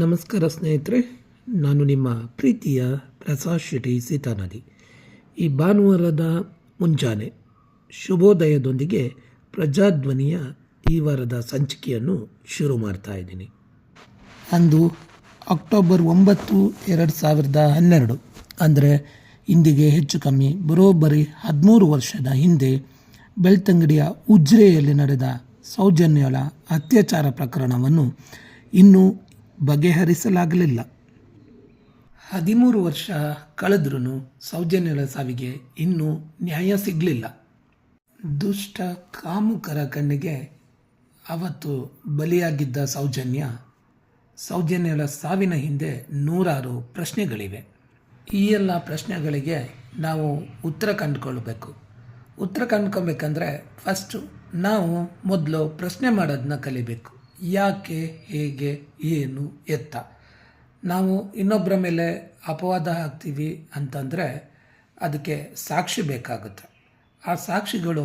ನಮಸ್ಕಾರ ಸ್ನೇಹಿತರೆ, ನಾನು ನಿಮ್ಮ ಪ್ರೀತಿಯ ಪ್ರಸಾದ್ ಶೆಟ್ಟಿ ಸೀತಾನದಿ ಈ ಭಾನುವಾರದ ಮುಂಜಾನೆ ಶುಭೋದಯದೊಂದಿಗೆ ಪ್ರಜಾಧ್ವನಿಯ ಈ ವಾರದ ಸಂಚಿಕೆಯನ್ನು ಶುರು ಮಾಡ್ತಾ ಇದ್ದೀನಿ. ಅಂದು ಅಕ್ಟೋಬರ್ ಒಂಬತ್ತು ಎರಡು ಸಾವಿರದ ಹನ್ನೆರಡು, ಅಂದರೆ ಇಂದಿಗೆ ಹೆಚ್ಚು ಕಮ್ಮಿ ಬರೋಬ್ಬರಿ ಹದಿಮೂರು ವರ್ಷದ ಹಿಂದೆ ಬೆಳ್ತಂಗಡಿಯ ಉಜ್ರೆಯಲ್ಲಿ ನಡೆದ ಸೌಜನ್ಯಗಳ ಅತ್ಯಾಚಾರ ಪ್ರಕರಣವನ್ನು ಇನ್ನೂ ಬಗೆಹರಿಸಲಾಗಲಿಲ್ಲ. ಹದಿಮೂರು ವರ್ಷ ಕಳೆದ್ರೂ ಸೌಜನ್ಯರ ಸಾವಿಗೆ ಇನ್ನೂ ನ್ಯಾಯ ಸಿಗಲಿಲ್ಲ. ದುಷ್ಟ ಕಾಮುಕರ ಕಣ್ಣಿಗೆ ಅವತ್ತು ಬಲಿಯಾಗಿದ್ದ ಸೌಜನ್ಯ ಸೌಜನ್ಯಳ ಸಾವಿನ ಹಿಂದೆ ನೂರಾರು ಪ್ರಶ್ನೆಗಳಿವೆ. ಈ ಎಲ್ಲ ಪ್ರಶ್ನೆಗಳಿಗೆ ನಾವು ಉತ್ತರ ಕಂಡುಕೊಳ್ಬೇಕು. ಉತ್ತರ ಕಂಡ್ಕೊಬೇಕಂದ್ರೆ ಫಸ್ಟು ನಾವು ಮೊದಲು ಪ್ರಶ್ನೆ ಮಾಡೋದನ್ನ ಕಲಿಬೇಕು. ಯಾಕೆ, ಹೇಗೆ, ಏನು ಎತ್ತ. ನಾವು ಇನ್ನೊಬ್ಬರ ಮೇಲೆ ಅಪವಾದ ಹಾಕ್ತೀವಿ ಅಂತಂದರೆ ಅದಕ್ಕೆ ಸಾಕ್ಷಿ ಬೇಕಾಗುತ್ತೆ. ಆ ಸಾಕ್ಷಿಗಳು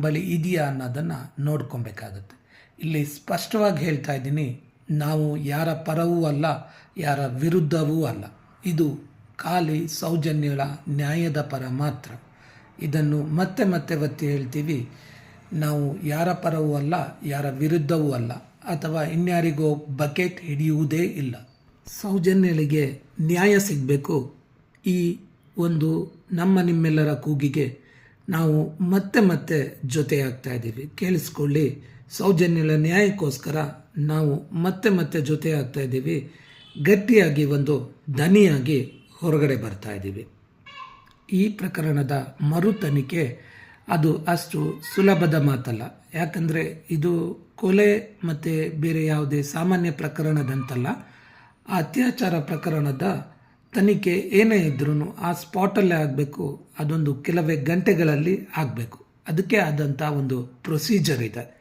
ಬಳಿ ಇದೆಯಾ ಅನ್ನೋದನ್ನು ನೋಡ್ಕೊಬೇಕಾಗುತ್ತೆ. ಇಲ್ಲಿ ಸ್ಪಷ್ಟವಾಗಿ ಹೇಳ್ತಾ ಇದ್ದೀನಿ, ನಾವು ಯಾರ ಪರವೂ ಅಲ್ಲ, ಯಾರ ವಿರುದ್ಧವೂ ಅಲ್ಲ. ಇದು ಖಾಲಿ ಸೌಜನ್ಯಗಳ ನ್ಯಾಯದ ಪರ ಮಾತ್ರ. ಇದನ್ನು ಮತ್ತೆ ಮತ್ತೆ ಒತ್ತಿ ಹೇಳ್ತೀವಿ, ನಾವು ಯಾರ ಪರವೂ ಅಲ್ಲ, ಯಾರ ವಿರುದ್ಧವೂ ಅಲ್ಲ. ಅಥವಾ ಇನ್ಯಾರಿಗೋ ಬಕೆಟ್ ಹಿಡಿಯುವುದೇ ಇಲ್ಲ. ಸೌಜನ್ಯಳಿಗೆ ನ್ಯಾಯ ಸಿಗಬೇಕು. ಈ ಒಂದು ನಮ್ಮ ನಿಮ್ಮೆಲ್ಲರ ಕೂಗಿಗೆ ನಾವು ಮತ್ತೆ ಮತ್ತೆ ಜೊತೆಯಾಗ್ತಾ ಇದ್ದೀವಿ. ಕೇಳಿಸ್ಕೊಳ್ಳಿ. ಸೌಜನ್ಯಗಳ ನ್ಯಾಯಕ್ಕೋಸ್ಕರ ನಾವು ಮತ್ತೆ ಮತ್ತೆ ಜೊತೆ ಆಗ್ತಾ ಇದ್ದೀವಿ. ಗಟ್ಟಿಯಾಗಿ ಒಂದು ದನಿಯಾಗಿ ಹೊರಗಡೆ ಬರ್ತಾ ಇದ್ದೀವಿ. ಈ ಪ್ರಕರಣದ ಮರು ತನಿಖೆ ಅದು ಅಷ್ಟು ಸುಲಭದ ಮಾತಲ್ಲ. ಯಾಕಂದರೆ ಇದು ಕೊಲೆ ಮತ್ತು ಬೇರೆ ಯಾವುದೇ ಸಾಮಾನ್ಯ ಪ್ರಕರಣದಂತಲ್ಲ. ಆ ಅತ್ಯಾಚಾರ ಪ್ರಕರಣದ ತನಿಖೆ ಏನೇ ಇದ್ರೂ ಆ ಸ್ಪಾಟಲ್ಲೇ ಆಗಬೇಕು, ಅದೊಂದು ಕೆಲವೇ ಗಂಟೆಗಳಲ್ಲಿ ಆಗಬೇಕು. ಅದಕ್ಕೆ ಆದಂಥ ಒಂದು ಪ್ರೊಸೀಜರ್ ಇದೆ.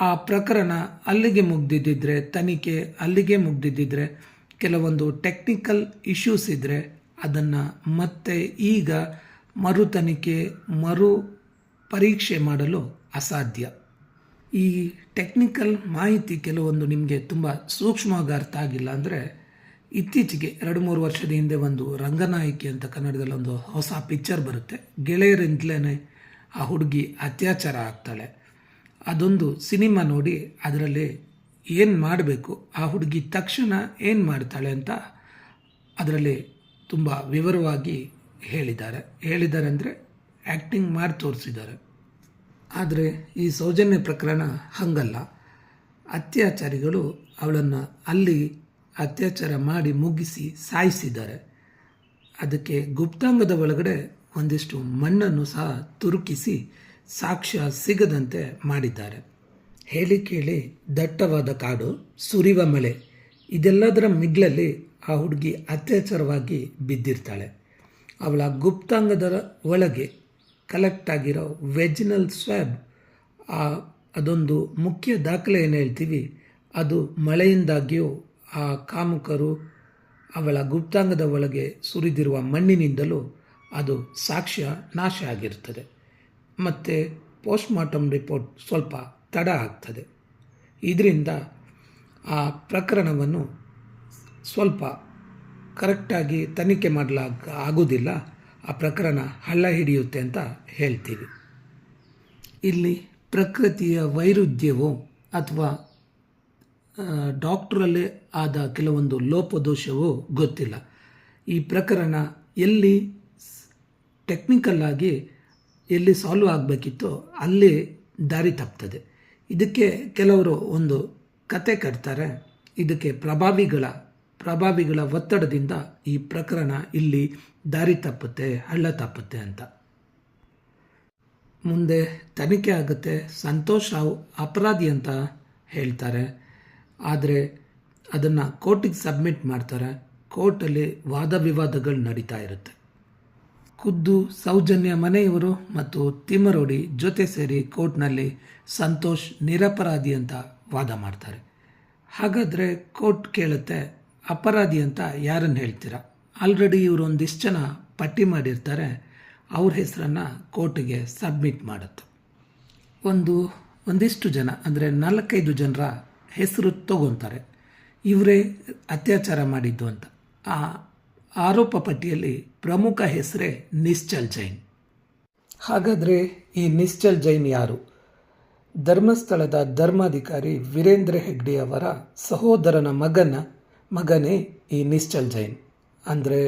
ಆ ಪ್ರಕರಣ ಅಲ್ಲಿಗೆ ಮುಗ್ದಿದ್ದಿದ್ರೆ, ತನಿಖೆ ಅಲ್ಲಿಗೆ ಮುಗ್ದಿದ್ದಿದ್ರೆ, ಕೆಲವೊಂದು ಟೆಕ್ನಿಕಲ್ ಇಶ್ಯೂಸ್ ಇದ್ದರೆ ಅದನ್ನು ಮತ್ತೆ ಈಗ ಮರು ತನಿಖೆ ಮರು ಪರೀಕ್ಷೆ ಮಾಡಲು ಅಸಾಧ್ಯ. ಈ ಟೆಕ್ನಿಕಲ್ ಮಾಹಿತಿ ಕೆಲವೊಂದು ನಿಮಗೆ ತುಂಬ ಸೂಕ್ಷ್ಮವಾಗಿ ಅರ್ಥ ಆಗಿಲ್ಲ ಅಂದರೆ ಇತ್ತೀಚೆಗೆ ಎರಡು ಮೂರು ವರ್ಷದ ಹಿಂದೆ ಒಂದು ರಂಗನಾಯಕಿ ಅಂತ ಕನ್ನಡದಲ್ಲಿ ಒಂದು ಹೊಸ ಪಿಕ್ಚರ್ ಬರುತ್ತೆ. ಗೆಳೆಯರಿಂದಲೇ ಆ ಹುಡುಗಿ ಅತ್ಯಾಚಾರ ಆಗ್ತಾಳೆ. ಅದೊಂದು ಸಿನಿಮಾ ನೋಡಿ ಅದರಲ್ಲಿ ಏನು ಮಾಡಬೇಕು, ಆ ಹುಡುಗಿ ತಕ್ಷಣ ಏನು ಮಾಡ್ತಾಳೆ ಅಂತ ಅದರಲ್ಲಿ ತುಂಬ ವಿವರವಾಗಿ ಹೇಳಿದ್ದಾರೆ. ಹೇಳಿದ್ದಾರೆ ಅಂದರೆ ಆ್ಯಕ್ಟಿಂಗ್ ಮಾಡಿ ತೋರಿಸಿದ್ದಾರೆ. ಆದರೆ ಈ ಸೌಜನ್ಯ ಪ್ರಕರಣ ಹಾಗಲ್ಲ. ಅತ್ಯಾಚಾರಿಗಳು ಅವಳನ್ನು ಅಲ್ಲಿ ಅತ್ಯಾಚಾರ ಮಾಡಿ ಮುಗಿಸಿ ಸಾಯಿಸಿದ್ದಾರೆ. ಅದಕ್ಕೆ ಗುಪ್ತಾಂಗದ ಒಳಗಡೆ ಒಂದಿಷ್ಟು ಮಣ್ಣನ್ನು ಸಹ ತುರುಕಿಸಿ ಸಾಕ್ಷ್ಯ ಸಿಗದಂತೆ ಮಾಡಿದ್ದಾರೆ. ಹೇಳಿ ಕೇಳಿ, ದಟ್ಟವಾದ ಕಾಡು, ಸುರಿವ ಮಳೆ, ಇದೆಲ್ಲದರ ಮಿಗ್ಲಲ್ಲಿ ಆ ಹುಡುಗಿ ಅತ್ಯಾಚಾರವಾಗಿ ಬಿದ್ದಿರ್ತಾಳೆ. ಅವಳ ಗುಪ್ತಾಂಗದ ಒಳಗೆ ಕಲೆಕ್ಟ್ ಆಗಿರೋ ವೆಜಿನಲ್ ಸ್ವ್ಯಾಬ್ ಆ, ಅದೊಂದು ಮುಖ್ಯ ದಾಖಲೆ ಏನು ಹೇಳ್ತೀವಿ. ಅದು ಮಳೆಯಿಂದಾಗಿಯೂ, ಆ ಕಾಮುಕರು ಅವಳ ಗುಪ್ತಾಂಗದ ಒಳಗೆ ಸುರಿದಿರುವ ಮಣ್ಣಿನಿಂದಲೂ ಅದು ಸಾಕ್ಷ್ಯ ನಾಶ ಆಗಿರ್ತದೆ. ಮತ್ತು ಪೋಸ್ಟ್ಮಾರ್ಟಮ್ ರಿಪೋರ್ಟ್ ಸ್ವಲ್ಪ ತಡ ಆಗ್ತದೆ. ಇದರಿಂದ ಆ ಪ್ರಕರಣವನ್ನು ಸ್ವಲ್ಪ ಕರೆಕ್ಟಾಗಿ ತನಿಖೆ ಮಾಡಲಾಗ, ಆಗೋದಿಲ್ಲ. ಆ ಪ್ರಕರಣ ಹಳ್ಳ ಹಿಡಿಯುತ್ತೆ ಅಂತ ಹೇಳ್ತೀವಿ. ಇಲ್ಲಿ ಪ್ರಕೃತಿಯ ವೈರುಧ್ಯವೋ ಅಥವಾ ಡಾಕ್ಟ್ರಲ್ಲೇ ಆದ ಕೆಲವೊಂದು ಲೋಪದೋಷವೋ ಗೊತ್ತಿಲ್ಲ. ಈ ಪ್ರಕರಣ ಎಲ್ಲಿ ಟೆಕ್ನಿಕಲ್ ಆಗಿ ಎಲ್ಲಿ ಸಾಲ್ವ್ ಆಗಬೇಕಿತ್ತೋ ಅಲ್ಲಿ ದಾರಿ ತಪ್ತದೆ. ಇದಕ್ಕೆ ಕೆಲವರು ಒಂದು ಕತೆ ಕಟ್ತಾರೆ. ಇದಕ್ಕೆ ಪ್ರಭಾವಿಗಳ ಪ್ರಭಾವಿಗಳ ಒತ್ತಡದಿಂದ ಈ ಪ್ರಕರಣ ಇಲ್ಲಿ ದಾರಿ ತಪ್ಪುತ್ತೆ, ಹಳ್ಳ ತಪ್ಪುತ್ತೆ ಅಂತ. ಮುಂದೆ ತನಿಖೆ ಆಗುತ್ತೆ, ಸಂತೋಷ್ ರಾವ್ ಅಪರಾಧಿ ಅಂತ ಹೇಳ್ತಾರೆ. ಆದರೆ ಅದನ್ನು ಕೋರ್ಟಿಗೆ ಸಬ್ಮಿಟ್ ಮಾಡ್ತಾರೆ. ಕೋರ್ಟಲ್ಲಿ ವಾದ ವಿವಾದಗಳು ನಡೀತಾ ಇರುತ್ತೆ. ಖುದ್ದು, ಸೌಜನ್ಯ ಮನೆಯವರು ಮತ್ತು ತಿಮ್ಮರೋಡಿ ಜೊತೆ ಸೇರಿ ಕೋರ್ಟ್ನಲ್ಲಿ ಸಂತೋಷ್ ನಿರಪರಾಧಿ ಅಂತ ವಾದ ಮಾಡ್ತಾರೆ. ಹಾಗಾದರೆ ಕೋರ್ಟ್ ಕೇಳುತ್ತೆ ಅಪರಾಧಿ ಅಂತ ಯಾರನ್ನು ಹೇಳ್ತೀರಾ? ಆಲ್ರೆಡಿ ಇವರು ಒಂದಿಷ್ಟು ಜನ ಪಟ್ಟಿ ಮಾಡಿರ್ತಾರೆ. ಅವ್ರ ಹೆಸರನ್ನು ಕೋರ್ಟಿಗೆ ಸಬ್ಮಿಟ್ ಮಾಡುತ್ತೆ. ಒಂದು, ಒಂದಿಷ್ಟು ಜನ, ಅಂದರೆ ನಾಲ್ಕೈದು ಜನರ ಹೆಸರು ತಗೊತಾರೆ. ಇವರೇ ಅತ್ಯಾಚಾರ ಮಾಡಿದ್ದು ಅಂತ. ಆ ಆರೋಪ ಪಟ್ಟಿಯಲ್ಲಿ ಪ್ರಮುಖ ಹೆಸರೇ ನಿಶ್ಚಲ್ ಜೈನ್. ಹಾಗಾದರೆ ಈ ನಿಶ್ಚಲ್ ಜೈನ್ ಯಾರು? ಧರ್ಮಸ್ಥಳದ ಧರ್ಮಾಧಿಕಾರಿ ವೀರೇಂದ್ರ ಹೆಗ್ಡೆ ಅವರ ಸಹೋದರನ ಮಗನ ಮಗನೇ ಈ ನಿಶ್ಚಲ್ ಜೈನ್, ಅಂದರೆ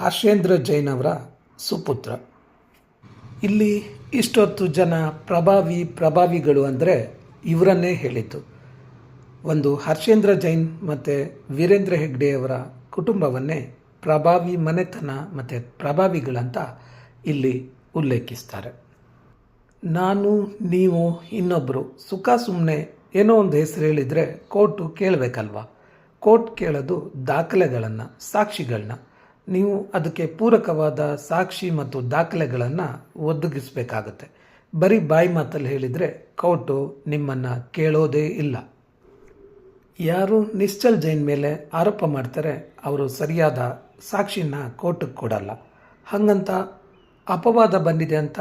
ಹರ್ಷೇಂದ್ರ ಜೈನ್ ಅವರ ಸುಪುತ್ರ. ಇಲ್ಲಿ ಇಷ್ಟೊತ್ತು ಜನ ಪ್ರಭಾವಿ ಪ್ರಭಾವಿಗಳು ಅಂದರೆ ಇವರನ್ನೇ ಹೇಳಿತು ಒಂದು ಹರ್ಷೇಂದ್ರ ಜೈನ್ ಮತ್ತು ವೀರೇಂದ್ರ ಹೆಗ್ಡೆಯವರ ಕುಟುಂಬವನ್ನೇ ಪ್ರಭಾವಿ ಮನೆತನ ಮತ್ತು ಪ್ರಭಾವಿಗಳಂತ ಇಲ್ಲಿ ಉಲ್ಲೇಖಿಸ್ತಾರೆ. ನಾನು, ನೀವು ಇನ್ನೊಬ್ಬರು ಸುಖ ಸುಮ್ಮನೆ ಏನೋ ಒಂದು ಹೆಸರು ಹೇಳಿದರೆ ಕೋರ್ಟು ಕೇಳಬೇಕಲ್ವ? ಕೋರ್ಟ್ ಕೇಳೋದು ದಾಖಲೆಗಳನ್ನು ಸಾಕ್ಷಿಗಳನ್ನ ನೀವು ಅದಕ್ಕೆ ಪೂರಕವಾದ ಸಾಕ್ಷಿ ಮತ್ತು ದಾಖಲೆಗಳನ್ನು ಒದಗಿಸಬೇಕಾಗತ್ತೆ. ಬರೀ ಬಾಯಿ ಮಾತಲ್ಲಿ ಹೇಳಿದರೆ ಕೋರ್ಟು ನಿಮ್ಮನ್ನು ಕೇಳೋದೇ ಇಲ್ಲ. ಯಾರು ನಿಶ್ಚಲ್ ಜೈನ್ ಮೇಲೆ ಆರೋಪ ಮಾಡ್ತಾರೆ ಅವರು ಸರಿಯಾದ ಸಾಕ್ಷಿನ ಕೋರ್ಟಿಗೆ ಕೊಡಲ್ಲ. ಹಾಗಂತ ಅಪವಾದ ಬಂದಿದೆ ಅಂತ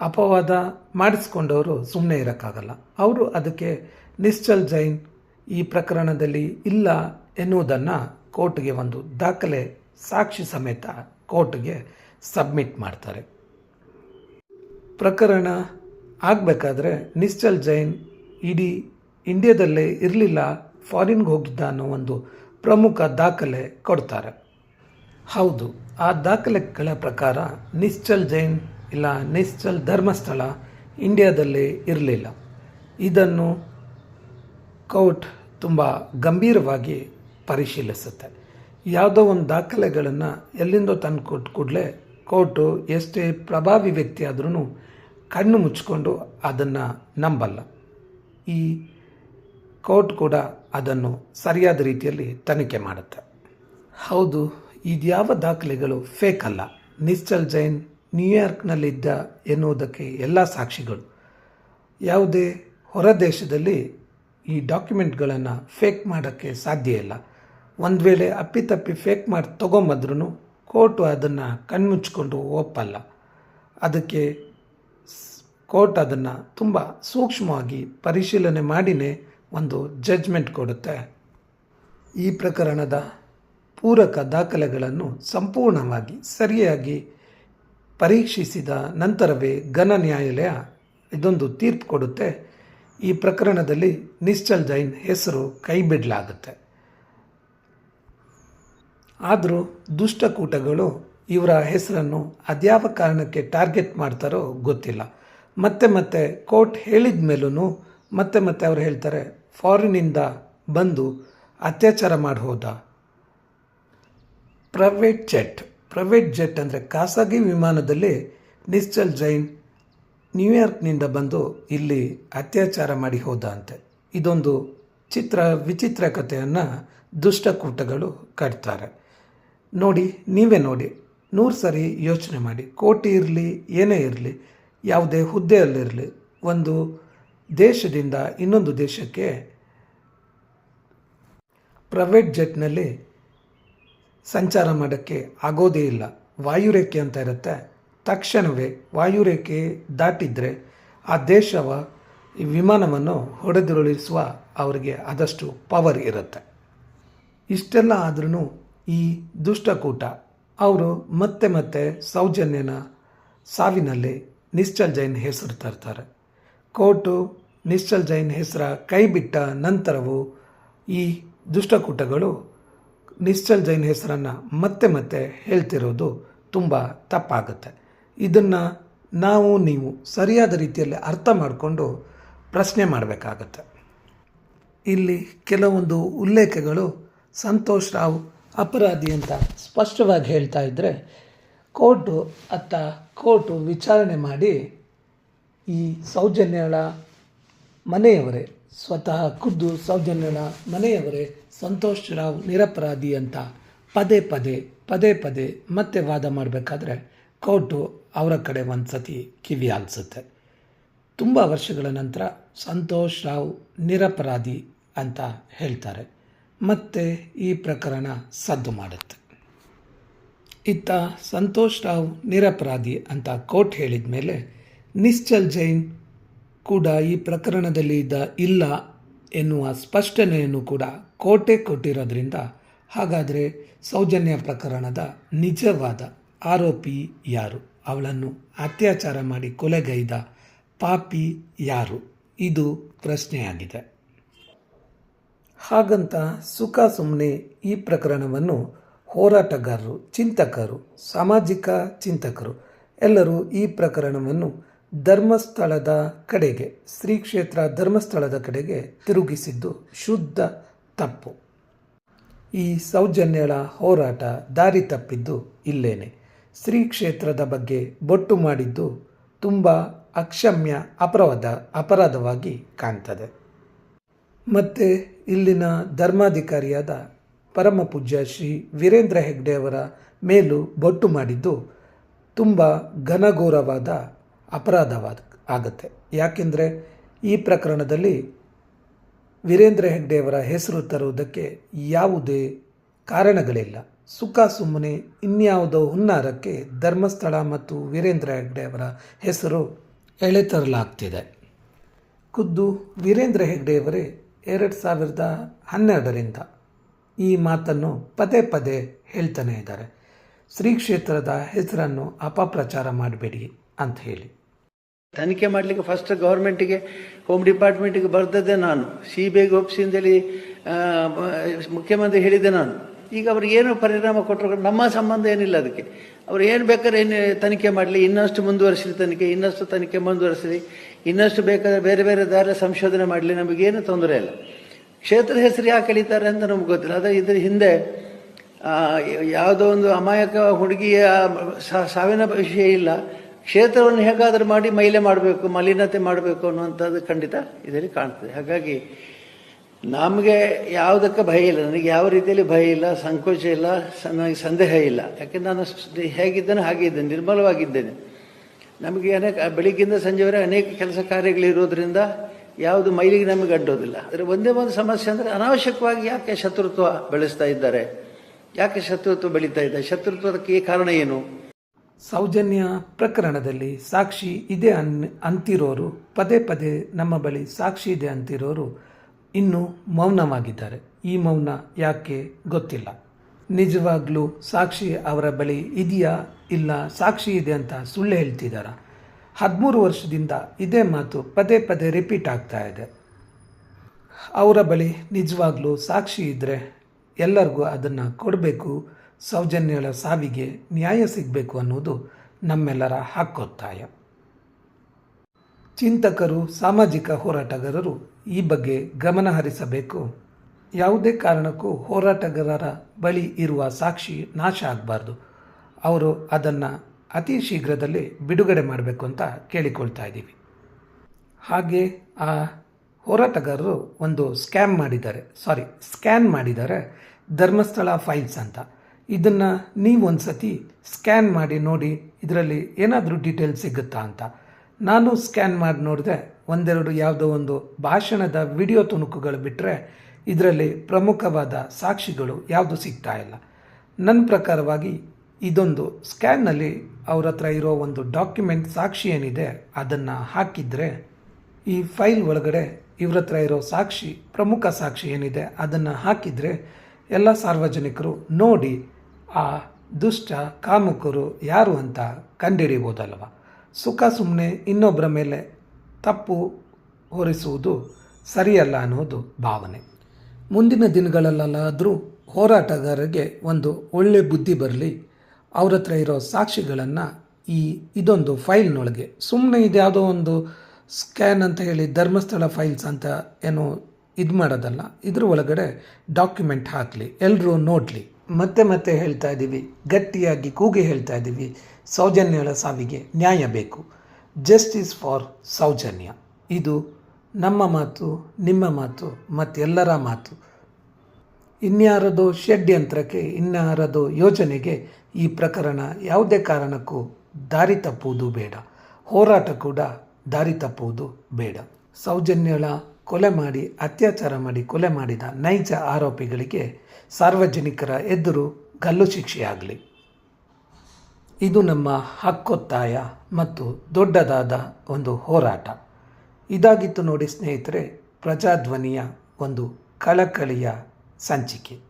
ಅಪವಾದ ಮಾಡಿಸ್ಕೊಂಡವರು ಸುಮ್ಮನೆ ಇರೋಕ್ಕಾಗಲ್ಲ. ಅವರು ಅದಕ್ಕೆ ನಿಶ್ಚಲ್ ಜೈನ್ ಈ ಪ್ರಕರಣದಲ್ಲಿ ಇಲ್ಲ ಎನ್ನುವುದನ್ನು ಕೋರ್ಟ್ಗೆ ಒಂದು ದಾಖಲೆ ಸಾಕ್ಷಿ ಸಮೇತ ಕೋರ್ಟ್ಗೆ ಸಬ್ಮಿಟ್ ಮಾಡ್ತಾರೆ. ಪ್ರಕರಣ ಆಗಬೇಕಾದ್ರೆ ನಿಶ್ಚಲ್ ಜೈನ್ ಇಡೀ ಇಂಡಿಯಾದಲ್ಲೇ ಇರಲಿಲ್ಲ ಫಾರಿನ್ಗೆ ಹೋಗಿದ್ದ ಅನ್ನೋ ಒಂದು ಪ್ರಮುಖ ದಾಖಲೆ ಕೊಡ್ತಾರೆ. ಹೌದು, ಆ ದಾಖಲೆಗಳ ಪ್ರಕಾರ ನಿಶ್ಚಲ್ ಜೈನ್ ಇಲ್ಲ ನಿಶ್ಚಲ್ ಧರ್ಮಸ್ಥಳ ಇಂಡಿಯಾದಲ್ಲೇ ಇರಲಿಲ್ಲ. ಇದನ್ನು ಕೋರ್ಟ್ ತುಂಬ ಗಂಭೀರವಾಗಿ ಪರಿಶೀಲಿಸುತ್ತೆ. ಯಾವುದೋ ಒಂದು ದಾಖಲೆಗಳನ್ನು ಎಲ್ಲಿಂದೋ ತಂದು ಕೊಟ್ಟು ಕೂಡಲೇ ಕೋರ್ಟು ಎಷ್ಟೇ ಪ್ರಭಾವಿ ವ್ಯಕ್ತಿ ಆದ್ರೂ ಕಣ್ಣು ಮುಚ್ಚಿಕೊಂಡು ಅದನ್ನು ನಂಬಲ್ಲ. ಈ ಕೋರ್ಟ್ ಕೂಡ ಅದನ್ನು ಸರಿಯಾದ ರೀತಿಯಲ್ಲಿ ತನಿಖೆ ಮಾಡುತ್ತೆ. ಹೌದು, ಇದ್ಯಾವ ದಾಖಲೆಗಳು ಫೇಕ್ ಅಲ್ಲ. ನಿಶ್ಚಲ್ ಜೈನ್ ನ್ಯೂಯಾರ್ಕ್ನಲ್ಲಿದ್ದ ಎನ್ನುವುದಕ್ಕೆ ಎಲ್ಲ ಸಾಕ್ಷಿಗಳು. ಯಾವುದೇ ಹೊರ ದೇಶದಲ್ಲಿ ಈ ಡಾಕ್ಯುಮೆಂಟ್ಗಳನ್ನು ಫೇಕ್ ಮಾಡೋಕ್ಕೆ ಸಾಧ್ಯ ಇಲ್ಲ. ಒಂದು ವೇಳೆ ಅಪ್ಪಿತಪ್ಪಿ ಫೇಕ್ ಮಾಡಿ ತೊಗೊಂಬಂದ್ರೂ ಕೋರ್ಟು ಅದನ್ನು ಕಣ್ಮುಚ್ಕೊಂಡು ಒಪ್ಪಲ್ಲ. ಅದಕ್ಕೆ ಕೋರ್ಟ್ ಅದನ್ನು ತುಂಬ ಸೂಕ್ಷ್ಮವಾಗಿ ಪರಿಶೀಲನೆ ಮಾಡಿನೇ ಒಂದು ಜಡ್ಜ್ಮೆಂಟ್ ಕೊಡುತ್ತೆ. ಈ ಪ್ರಕರಣದ ಪೂರಕ ದಾಖಲೆಗಳನ್ನು ಸಂಪೂರ್ಣವಾಗಿ ಸರಿಯಾಗಿ ಪರೀಕ್ಷಿಸಿದ ನಂತರವೇ ಘನ ನ್ಯಾಯಾಲಯ ಇದೊಂದು ತೀರ್ಪು ಕೊಡುತ್ತೆ. ಈ ಪ್ರಕರಣದಲ್ಲಿ ನಿಶ್ಚಲ್ ಜೈನ್ ಹೆಸರು ಕೈಬಿಡಲಾಗುತ್ತೆ. ಆದರೂ ದುಷ್ಟಕೂಟಗಳು ಇವರ ಹೆಸರನ್ನು ಅದ್ಯಾವ ಕಾರಣಕ್ಕೆ ಟಾರ್ಗೆಟ್ ಮಾಡ್ತಾರೋ ಗೊತ್ತಿಲ್ಲ. ಮತ್ತೆ ಮತ್ತೆ ಕೋರ್ಟ್ ಹೇಳಿದ ಮೇಲೂ ಮತ್ತೆ ಮತ್ತೆ ಅವ್ರು ಹೇಳ್ತಾರೆ ಫಾರಿನಿಂದ ಬಂದು ಅತ್ಯಾಚಾರ ಮಾಡಿ ಹೋದ. ಪ್ರೈವೇಟ್ ಜೆಟ್ ಪ್ರೈವೇಟ್ ಜೆಟ್ ಅಂದರೆ ಖಾಸಗಿ ವಿಮಾನದಲ್ಲಿ ನಿಶ್ಚಲ್ ಜೈನ್ ನ್ಯೂಯಾರ್ಕ್ನಿಂದ ಬಂದು ಇಲ್ಲಿ ಅತ್ಯಾಚಾರ ಮಾಡಿ ಹೋದ ಅಂತೆ ಇದೊಂದು ಚಿತ್ರ ವಿಚಿತ್ರ ಕಥೆಯನ್ನು ದುಷ್ಟಕೂಟಗಳು ಕಟ್ತಾರೆ. ನೋಡಿ, ನೀವೇ ನೋಡಿ. ನೂರು ಸರಿ ಯೋಚನೆ ಮಾಡಿ. ಕೋಟಿ ಇರಲಿ, ಏನೇ ಇರಲಿ, ಯಾವುದೇ ಹುದ್ದೆಯಲ್ಲಿರಲಿ, ಒಂದು ದೇಶದಿಂದ ಇನ್ನೊಂದು ದೇಶಕ್ಕೆ ಪ್ರೈವೇಟ್ ಜೆಟ್ನಲ್ಲಿ ಸಂಚಾರ ಮಾಡೋಕ್ಕೆ ಆಗೋದೇ ಇಲ್ಲ. ವಾಯುರೇಖೆ ಅಂತ ಇರುತ್ತೆ. ತಕ್ಷಣವೇ ವಾಯುರೇಖೆ ದಾಟಿದರೆ ಆ ದೇಶವ ಈ ವಿಮಾನವನ್ನು ಹೊಡೆದುರುಳಿಸುವ ಅವರಿಗೆ ಆದಷ್ಟು ಪವರ್ ಇರುತ್ತೆ. ಇಷ್ಟೆಲ್ಲ ಆದ್ರೂ ಈ ದುಷ್ಟಕೂಟ, ಅವರು ಮತ್ತೆ ಮತ್ತೆ ಸೌಜನ್ಯನ ಸಾವಿನಲ್ಲಿ ನಿಶ್ಚಲ್ ಜೈನ್ ಹೆಸರು ತರ್ತಾರೆ. ಕೋರ್ಟು ನಿಶ್ಚಲ್ ಜೈನ್ ಹೆಸರ ಕೈಬಿಟ್ಟ ನಂತರವೂ ಈ ದುಷ್ಟಕೂಟಗಳು ನಿಶ್ಚಲ್ ಜೈನ್ ಹೆಸರನ್ನು ಮತ್ತೆ ಮತ್ತೆ ಹೇಳ್ತಿರೋದು ತುಂಬ ತಪ್ಪಾಗುತ್ತೆ. ಇದನ್ನು ನಾವು ನೀವು ಸರಿಯಾದ ರೀತಿಯಲ್ಲಿ ಅರ್ಥ ಮಾಡಿಕೊಂಡು ಪ್ರಶ್ನೆ ಮಾಡಬೇಕಾಗತ್ತೆ. ಇಲ್ಲಿ ಕೆಲವೊಂದು ಉಲ್ಲೇಖಗಳು ಸಂತೋಷ್ ರಾವ್ ಅಪರಾಧಿ ಅಂತ ಸ್ಪಷ್ಟವಾಗಿ ಹೇಳ್ತಾ ಇದ್ದರೆ ಕೋರ್ಟು ಅತ್ತ ಕೋರ್ಟು ವಿಚಾರಣೆ ಮಾಡಿ ಈ ಸೌಜನ್ಯಳ ಮನೆಯವರೇ, ಸ್ವತಃ ಖುದ್ದು ಸೌಜನ್ಯಳ ಮನೆಯವರೇ ಸಂತೋಷ್ ರಾವ್ ನಿರಪರಾಧಿ ಅಂತ ಪದೇ ಪದೇ ಪದೇ ಪದೇ ಮತ್ತೆ ವಾದ ಮಾಡಬೇಕಾದ್ರೆ, ಕೋರ್ಟು ಅವರ ಕಡೆ ಒಂದು ಸತಿ ಕಿವಿ ಆಲಿಸುತ್ತೆ ತುಂಬ ವರ್ಷಗಳ ನಂತರ ಸಂತೋಷ್ ರಾವ್ ನಿರಪರಾಧಿ ಅಂತ ಹೇಳ್ತಾರೆ. ಮತ್ತೆ ಈ ಪ್ರಕರಣ ಸದ್ದು ಮಾಡುತ್ತೆ. ಇತ್ತ ಸಂತೋಷ್ ರಾವ್ ನಿರಪರಾಧಿ ಅಂತ ಕೋರ್ಟ್ ಹೇಳಿದ ಮೇಲೆ ನಿಶ್ಚಲ್ ಜೈನ್ ಕೂಡ ಈ ಪ್ರಕರಣದಲ್ಲಿ ಇದ್ದ ಇಲ್ಲ ಎನ್ನುವ ಸ್ಪಷ್ಟನೆಯನ್ನು ಕೂಡ ಕೋಟೆ ಕೊಟ್ಟಿರೋದ್ರಿಂದ ಹಾಗಾದರೆ ಸೌಜನ್ಯ ಪ್ರಕರಣದ ನಿಜವಾದ ಆರೋಪಿ ಯಾರು? ಅವಳನ್ನು ಅತ್ಯಾಚಾರ ಮಾಡಿ ಕೊಲೆಗೈದ ಪಾಪಿ ಯಾರು? ಇದು ಪ್ರಶ್ನೆಯಾಗಿದೆ. ಹಾಗಂತ ಸುಖ ಸುಮ್ಮನೆ ಈ ಪ್ರಕರಣವನ್ನು ಹೋರಾಟಗಾರರು, ಚಿಂತಕರು, ಸಾಮಾಜಿಕ ಚಿಂತಕರು ಎಲ್ಲರೂ ಈ ಪ್ರಕರಣವನ್ನು ಧರ್ಮಸ್ಥಳದ ಕಡೆಗೆ, ಶ್ರೀ ಕ್ಷೇತ್ರ ಧರ್ಮಸ್ಥಳದ ಕಡೆಗೆ ತಿರುಗಿಸಿದ್ದು ಶುದ್ಧ ತಪ್ಪು. ಈ ಸೌಜನ್ಯಳ ಹೋರಾಟ ದಾರಿ ತಪ್ಪಿದ್ದು ಇಲ್ಲೇನೆ. ಶ್ರೀ ಕ್ಷೇತ್ರದ ಬಗ್ಗೆ ಬೊಟ್ಟು ಮಾಡಿದ್ದು ತುಂಬ ಅಕ್ಷಮ್ಯ ಅಪರಾಧ ಅಪರಾಧವಾಗಿ ಕಾಣ್ತದೆ. ಮತ್ತು ಇಲ್ಲಿನ ಧರ್ಮಾಧಿಕಾರಿಯಾದ ಪರಮ ಪೂಜ್ಯ ಶ್ರೀ ವೀರೇಂದ್ರ ಹೆಗ್ಡೆ ಅವರ ಮೇಲೂ ಬೊಟ್ಟು ಮಾಡಿದ್ದು ತುಂಬ ಘನಘೋರವಾದ ಅಪರಾಧವಾದ ಆಗುತ್ತೆ. ಯಾಕೆಂದರೆ ಈ ಪ್ರಕರಣದಲ್ಲಿ ವೀರೇಂದ್ರ ಹೆಗ್ಡೆಯವರ ಹೆಸರು ತರುವುದಕ್ಕೆ ಯಾವುದೇ ಕಾರಣಗಳಿಲ್ಲ. ಸುಖ ಸುಮ್ಮನೆ ಇನ್ಯಾವುದೋ ಹುನ್ನಾರಕ್ಕೆ ಧರ್ಮಸ್ಥಳ ಮತ್ತು ವೀರೇಂದ್ರ ಹೆಗ್ಡೆಯವರ ಹೆಸರು ಎಳೆತರಲಾಗ್ತಿದೆ. ಖುದ್ದು ವೀರೇಂದ್ರ ಹೆಗ್ಡೆಯವರೇ ಎರಡು ಸಾವಿರದ ಹನ್ನೆರಡರಿಂದ ಈ ಮಾತನ್ನು ಪದೇ ಪದೇ ಹೇಳ್ತಾನೆ ಇದ್ದಾರೆ. ಶ್ರೀ ಕ್ಷೇತ್ರದ ಹೆಸರನ್ನು ಅಪಪ್ರಚಾರ ಮಾಡಬೇಡಿ ಅಂತ ಹೇಳಿ. ತನಿಖೆ ಮಾಡಲಿಕ್ಕೆ ಫಸ್ಟ್ ಗೌರ್ಮೆಂಟಿಗೆ ಹೋಮ್ ಡಿಪಾರ್ಟ್ಮೆಂಟಿಗೆ ಬರ್ದದ್ದೇ ನಾನು. ಸಿ ಬಿ ಅಂತೇಳಿ ಮುಖ್ಯಮಂತ್ರಿ ಹೇಳಿದ್ದೆ ನಾನು. ಈಗ ಅವ್ರಿಗೆ ಏನು ಪರಿಣಾಮ ಕೊಟ್ಟರು ನಮ್ಮ ಸಂಬಂಧ ಏನಿಲ್ಲ ಅದಕ್ಕೆ. ಅವ್ರು ಏನು ಬೇಕಾದ್ರೆ ಏನು ತನಿಖೆ ಮಾಡಲಿ, ಇನ್ನಷ್ಟು ಮುಂದುವರಿಸಲಿ ತನಿಖೆ, ಇನ್ನಷ್ಟು ತನಿಖೆ ಮುಂದುವರಿಸಲಿ, ಇನ್ನಷ್ಟು ಬೇಕಾದ್ರೆ ಬೇರೆ ಬೇರೆ ದಾರಿ ಸಂಶೋಧನೆ ಮಾಡಲಿ ನಮಗೇನು ತೊಂದರೆ ಇಲ್ಲ. ಕ್ಷೇತ್ರ ಹೆಸರು ಯಾಕೆ ಕಳೀತಾರೆ ಅಂತ ನಮ್ಗೆ ಗೊತ್ತಿಲ್ಲ. ಅದೇ ಇದ್ರ ಹಿಂದೆ ಯಾವುದೋ ಒಂದು ಅಮಾಯಕ ಹುಡುಗಿಯ ಸಾವಿನ ವಿಷಯ ಇಲ್ಲ. ಕ್ಷೇತ್ರವನ್ನು ಹೇಗಾದರೂ ಮಾಡಿ ಮೈಲೆ ಮಾಡಬೇಕು, ಮಲಿನತೆ ಮಾಡಬೇಕು ಅನ್ನುವಂಥದ್ದು ಖಂಡಿತ ಇದರಲ್ಲಿ ಕಾಣ್ತದೆ. ಹಾಗಾಗಿ ನಮಗೆ ಯಾವುದಕ್ಕೆ ಭಯ ಇಲ್ಲ. ನನಗೆ ಯಾವ ರೀತಿಯಲ್ಲಿ ಭಯ ಇಲ್ಲ, ಸಂಕೋಚ ಇಲ್ಲ ನನಗೆ ಸಂದೇಹ ಇಲ್ಲ. ಯಾಕೆ ನಾನು ಹೇಗಿದ್ದೇನೆ ಹಾಗೆ ಇದ್ದೇನೆ, ನಿರ್ಮಲವಾಗಿದ್ದೇನೆ. ನಮಗೆ ಅನೇಕ ಬೆಳಿಗ್ಗಿಂದ ಸಂಜೆವರೆ ಅನೇಕ ಕೆಲಸ ಕಾರ್ಯಗಳಿರೋದ್ರಿಂದ ಯಾವುದು ಮೈಲಿಗೆ ನಮಗೆ ಅಡ್ಡೋದಿಲ್ಲ. ಆದರೆ ಒಂದೇ ಒಂದು ಸಮಸ್ಯೆ ಅಂದರೆ ಅನಾವಶ್ಯಕವಾಗಿ ಯಾಕೆ ಶತ್ರುತ್ವ ಬೆಳೆಸ್ತಾ ಇದ್ದಾರೆ? ಯಾಕೆ ಶತ್ರುತ್ವ ಬೆಳೀತಾ ಇದೆ? ಶತ್ರುತ್ವಕ್ಕೆ ಕಾರಣ ಏನು? ಸೌಜನ್ಯ ಪ್ರಕರಣದಲ್ಲಿ ಸಾಕ್ಷಿ ಇದೆ ಅನ್ ಅಂತಿರೋರು. ಪದೇ ಪದೇ ನಮ್ಮ ಬಳಿ ಸಾಕ್ಷಿ ಇದೆ ಅಂತಿರೋರು. ಇನ್ನೂ ಮೌನವಾಗಿದ್ದಾರೆ. ಈ ಮೌನ ಯಾಕೆ ಗೊತ್ತಿಲ್ಲ. ನಿಜವಾಗ್ಲೂ ಸಾಕ್ಷಿ ಅವರ ಬಳಿ ಇದೆಯಾ ಇಲ್ಲ ಸಾಕ್ಷಿ ಇದೆ ಅಂತ ಸುಳ್ಳು ಹೇಳ್ತಿದ್ದಾರ? ಹದಿಮೂರು ವರ್ಷದಿಂದ ಇದೇ ಮಾತು ಪದೇ ಪದೇ ರಿಪೀಟ್ ಆಗ್ತಾ ಇದೆ. ಅವರ ಬಳಿ ನಿಜವಾಗ್ಲೂ ಸಾಕ್ಷಿ ಇದ್ದರೆ ಎಲ್ಲರಿಗೂ ಅದನ್ನು ಕೊಡಬೇಕು, ಸೌಜನ್ಯಗಳ ಸಾವಿಗೆ ನ್ಯಾಯ ಸಿಗಬೇಕು ಅನ್ನೋದು ನಮ್ಮೆಲ್ಲರ ಹಕ್ಕೊತ್ತಾಯ. ಚಿಂತಕರು, ಸಾಮಾಜಿಕ ಹೋರಾಟಗಾರರು ಈ ಬಗ್ಗೆ ಗಮನ ಹರಿಸಬೇಕು. ಯಾವುದೇ ಕಾರಣಕ್ಕೂ ಹೋರಾಟಗಾರರ ಬಳಿ ಇರುವ ಸಾಕ್ಷಿ ನಾಶ ಆಗಬಾರ್ದು. ಅವರು ಅದನ್ನು ಅತಿ ಶೀಘ್ರದಲ್ಲಿ ಬಿಡುಗಡೆ ಮಾಡಬೇಕು ಅಂತ ಕೇಳಿಕೊಳ್ತಾ ಇದ್ದೀವಿ. ಹಾಗೆ ಆ ಹೋರಾಟಗಾರರು ಒಂದು ಸ್ಕ್ಯಾಮ್ ಮಾಡಿದ್ದಾರೆ. ಸಾರಿ, ಸ್ಕ್ಯಾನ್ ಮಾಡಿದ್ದಾರೆ ಧರ್ಮಸ್ಥಳ ಫೈಲ್ಸ್ ಅಂತ. ಇದನ್ನು ನೀವೊಂದು ಸತಿ ಸ್ಕ್ಯಾನ್ ಮಾಡಿ ನೋಡಿ, ಇದರಲ್ಲಿ ಏನಾದರೂ ಡೀಟೇಲ್ಸ್ ಸಿಗುತ್ತಾ ಅಂತ. ನಾನು ಸ್ಕ್ಯಾನ್ ಮಾಡಿ ನೋಡಿದೆ ಒಂದೆರಡು ಯಾವುದೋ ಒಂದು ಭಾಷಣದ ವಿಡಿಯೋ ತುಣುಕುಗಳು ಬಿಟ್ಟರೆ ಇದರಲ್ಲಿ ಪ್ರಮುಖವಾದ ಸಾಕ್ಷಿಗಳು ಯಾವುದು ಸಿಗ್ತಾ ಇಲ್ಲ. ನನ್ನ ಪ್ರಕಾರವಾಗಿ ಇದೊಂದು ಸ್ಕ್ಯಾನ್ನಲ್ಲಿ ಅವ್ರ ಹತ್ರ ಇರೋ ಒಂದು ಡಾಕ್ಯುಮೆಂಟ್ ಸಾಕ್ಷಿ ಏನಿದೆ ಅದನ್ನು ಹಾಕಿದರೆ ಈ ಫೈಲ್ ಒಳಗಡೆ ಇವ್ರ ಹತ್ರ ಇರೋ ಸಾಕ್ಷಿ, ಪ್ರಮುಖ ಸಾಕ್ಷಿ ಏನಿದೆ ಅದನ್ನು ಹಾಕಿದರೆ ಎಲ್ಲ ಸಾರ್ವಜನಿಕರು ನೋಡಿ ಆ ದುಷ್ಟ ಕಾಮುಕರು ಯಾರು ಅಂತ ಕಂಡಿಡಿಬೋದಲ್ವ? ಸುಖ ಸುಮ್ಮನೆ ಇನ್ನೊಬ್ಬರ ಮೇಲೆ ತಪ್ಪು ಹೊರಿಸುವುದು ಸರಿಯಲ್ಲ ಅನ್ನೋದು ಭಾವನೆ. ಮುಂದಿನ ದಿನಗಳಲ್ಲಾದರೂ ಹೋರಾಟಗಾರರಿಗೆ ಒಂದು ಒಳ್ಳೆ ಬುದ್ಧಿ ಬರಲಿ. ಅವ್ರ ಹತ್ರ ಇರೋ ಸಾಕ್ಷಿಗಳನ್ನು ಈ ಇದೊಂದು ಫೈಲ್ನೊಳಗೆ. ಸುಮ್ಮನೆ ಇದ್ಯಾವುದೋ ಒಂದು ಸ್ಕ್ಯಾನ್ ಅಂತ ಹೇಳಿ ಧರ್ಮಸ್ಥಳ ಫೈಲ್ಸ್ ಅಂತ ಏನು ಇದು ಮಾಡೋದಲ್ಲ. ಇದ್ರ ಒಳಗಡೆ ಡಾಕ್ಯುಮೆಂಟ್ ಹಾಕಲಿ. ಎಲ್ಲರೂ ನೋಡಲಿ. ಮತ್ತೆ ಮತ್ತೆ ಹೇಳ್ತಾ ಇದ್ದೀವಿ ಗಟ್ಟಿಯಾಗಿ ಕೂಗಿ ಹೇಳ್ತಾ ಇದ್ದೀವಿ ಸೌಜನ್ಯಳ ಸಾವಿಗೆ ನ್ಯಾಯ ಬೇಕು. Justice for Soujanya. ಇದು ನಮ್ಮ ಮಾತು, ನಿಮ್ಮ ಮಾತು, ಮತ್ತೆಲ್ಲರ ಮಾತು. ಇನ್ಯಾರದೋ ಷಡ್ಯಂತ್ರಕ್ಕೆ, ಇನ್ಯಾರದೋ ಯೋಜನೆಗೆ ಈ ಪ್ರಕರಣ ಯಾವುದೇ ಕಾರಣಕ್ಕೂ ದಾರಿ ತಪ್ಪುವುದು ಬೇಡ. ಹೋರಾಟ ಕೂಡ ದಾರಿ ತಪ್ಪುವುದು ಬೇಡ. ಸೌಜನ್ಯಳ ಕೊಲೆ ಮಾಡಿ, ಅತ್ಯಾಚಾರ ಮಾಡಿ, ಕೊಲೆ ಮಾಡಿದ ನೈಜ ಆರೋಪಿಗಳಿಗೆ ಸಾರ್ವಜನಿಕರ ಎದುರು ಗಲ್ಲು ಶಿಕ್ಷೆಯಾಗಲಿ. ಇದು ನಮ್ಮ ಹಕ್ಕೊತ್ತಾಯ ಮತ್ತು ದೊಡ್ಡದಾದ ಒಂದು ಹೋರಾಟ. ಇದಾಗಿತ್ತು ನೋಡಿ ಸ್ನೇಹಿತರೆ ಪ್ರಜಾಧ್ವನಿಯ ಒಂದು ಕಳಕಳಿಯ ಸಂಚಿಕೆ.